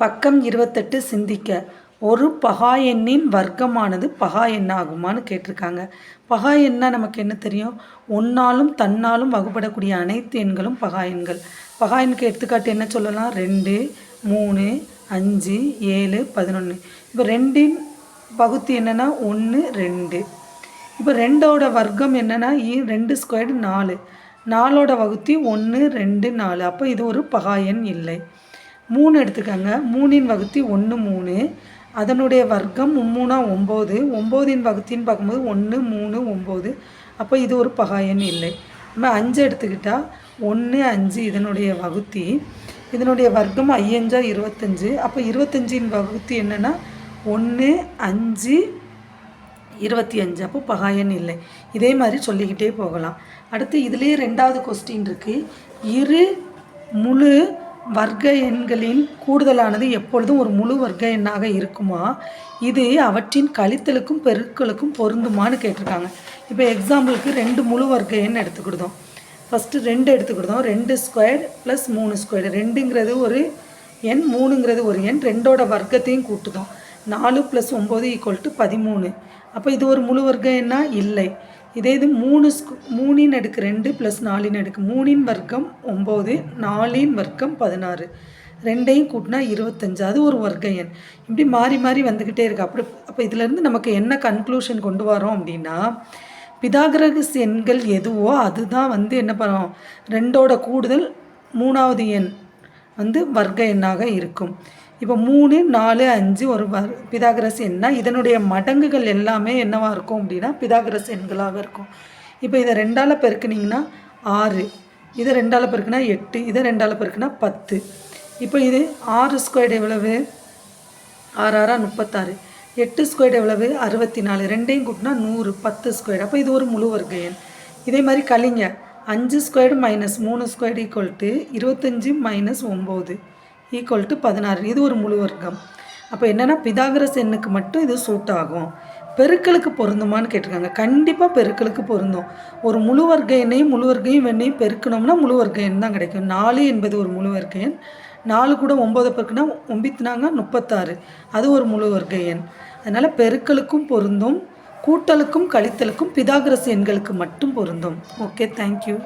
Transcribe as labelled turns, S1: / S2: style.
S1: பக்கம் இருபத்தெட்டு சிந்திக்க. ஒரு பகா எண்ணின் வர்க்கமானது பகா எண்ணாகுமான்னு கேட்டிருக்காங்க. பகா எண்ணா நமக்கு என்ன தெரியும்? ஒன்னாலும் தன்னாலும் வகுப்படக்கூடிய அனைத்து எண்களும் பகா எண்கள். பகா எண்ணுக்கு எடுத்துக்காட்டு என்ன சொல்லலாம்? ரெண்டு மூணு அஞ்சு ஏழு பதினொன்று இப்போ ரெண்டின் பகுத்து என்னென்னா ஒன்று ரெண்டு. இப்போ ரெண்டோட வர்க்கம் என்னென்னா இ ரெண்டு ஸ்கொயர்டு நாலு. நாலோட வகுத்தி ஒன்று ரெண்டு நாலு. அப்போ இது ஒரு பகா எண் இல்லை. மூணு எடுத்துக்கோங்க. மூணின் வகுத்தி ஒன்று மூணு. அதனுடைய வர்க்கம் மும்மூணா ஒம்பது. ஒம்போதின் வகுத்தின்னு பார்க்கும்போது ஒன்று மூணு ஒம்பது. அப்போ இது ஒரு பகாயன் இல்லை. நம்ம அஞ்சு எடுத்துக்கிட்டால் ஒன்று அஞ்சு இதனுடைய வகுத்தி. இதனுடைய வர்க்கம் ஐயஞ்சா இருபத்தஞ்சு. அப்போ இருபத்தஞ்சின் வகுத்தி என்னென்னா ஒன்று அஞ்சு இருபத்தி அஞ்சு அப்போ பகாயன் இல்லை. இதே மாதிரி சொல்லிக்கிட்டே போகலாம். அடுத்து இதுலேயே ரெண்டாவது கொஸ்டின் இருக்குது இரு முழு வர்க்க எண்களின் கூடுதலானது எப்பொழுதும் ஒரு முழு வர்க்க எண்ணாக இருக்குமா? இது அவற்றின் கழித்தலுக்கும் பெருக்களுக்கும் பொருந்துமான்னு கேட்டிருக்காங்க. இப்போ எக்ஸாம்பிளுக்கு ரெண்டு முழு வர்க்க எண் எடுத்துக்கிடுதோம். ஃபஸ்ட்டு ரெண்டு எடுத்துக்கிடுதோம். ரெண்டு ஸ்கொயர் ப்ளஸ் மூணு ஸ்கொயர் ரெண்டுங்கிறது ஒரு எண் மூணுங்கிறது ஒரு எண். ரெண்டோட வர்க்கத்தையும் கூட்டுதோம். நாலு ப்ளஸ் ஒம்பது ஈக்குவல் டு பதிமூணு. அப்போ இது ஒரு முழு வர்க்க எண்ணா? இல்லை. இதே இது மூணு ஸ்கு மூணின் அடுக்கு ரெண்டு ப்ளஸ் நாலின் அடுக்கு மூணின் வர்க்கம் ஒம்பது நாலின் வர்க்கம் பதினாறு. ரெண்டையும் கூட்டினா இருபத்தஞ்சாவது ஒரு வர்க்க எண். இப்படி மாறி மாறி வந்துக்கிட்டே இருக்குது அப்படி அப்போ இதுலேருந்து நமக்கு என்ன கன்க்ளூஷன் கொண்டு வரோம் அப்படின்னா பிதாகிரகஸ் எண்கள் எதுவோ அதுதான் வந்து என்ன பண்ணும்? ரெண்டோட கூடுதல் மூணாவது எண் வந்து வர்க்க எண்ணாக இருக்கும். இப்போ மூணு நாலு அஞ்சு ஒரு வர் பிதாகரஸ் எண்ணா இதனுடைய மடங்குகள் எல்லாமே என்னவாக இருக்கும் அப்படின்னா பிதாகரஸ் எண்களாக இருக்கும். இப்போ இதை ரெண்டால் பெருக்குனிங்கன்னா ஆறு. இதை ரெண்டால் பெருக்குனா எட்டு. இதை ரெண்டால் பெருக்குனா பத்து. இப்போ இது ஆறு ஸ்கொயர்டு எவ்வளவு? ஆறு ஆறா முப்பத்தாறு. எட்டு ஸ்கொயர் எவ்வளவு? அறுபத்தி நாலு ரெண்டையும் கூட்டினா நூறு. பத்து ஸ்கொயர் அப்போ இது ஒரு முழு வர்க்க எண். இதே மாதிரி கலிங்க அஞ்சு ஸ்கொயர்டு மைனஸ் மூணு ஸ்கொயர்டு ஈக்குவல் டு இருபத்தஞ்சி மைனஸ் ஒம்பது. ஈக்குவல் டு பதினாறு. இது ஒரு முழு வர்க்கம். அப்போ என்னென்னா பிதாகரஸ் எண்ணுக்கு மட்டும் இது சூட் ஆகும். பெருக்களுக்கு பொருந்துமான்னு கேட்டிருக்காங்க. கண்டிப்பாக பெருக்களுக்கு பொருந்தும். ஒரு முழு வர்க்க எண்ணையும் முழு வர்க்கையும் வெண்ணையும் பெருக்கணும்னா முழு வர்க்க எண் தான் கிடைக்கும். நாலு என்பது ஒரு முழு வர்க்க எண். நாலு கூட ஒம்பது பெருக்குனா ஒம்பித்துனாங்க முப்பத்தாறு. அது ஒரு முழு வர்க்க எண். அதனால் பெருக்களுக்கும் பொருந்தும். கூட்டலுக்கும் கழித்தலுக்கும் பிதாகரஸ் எண்களுக்கு மட்டும் பொருந்தும். Okay thank you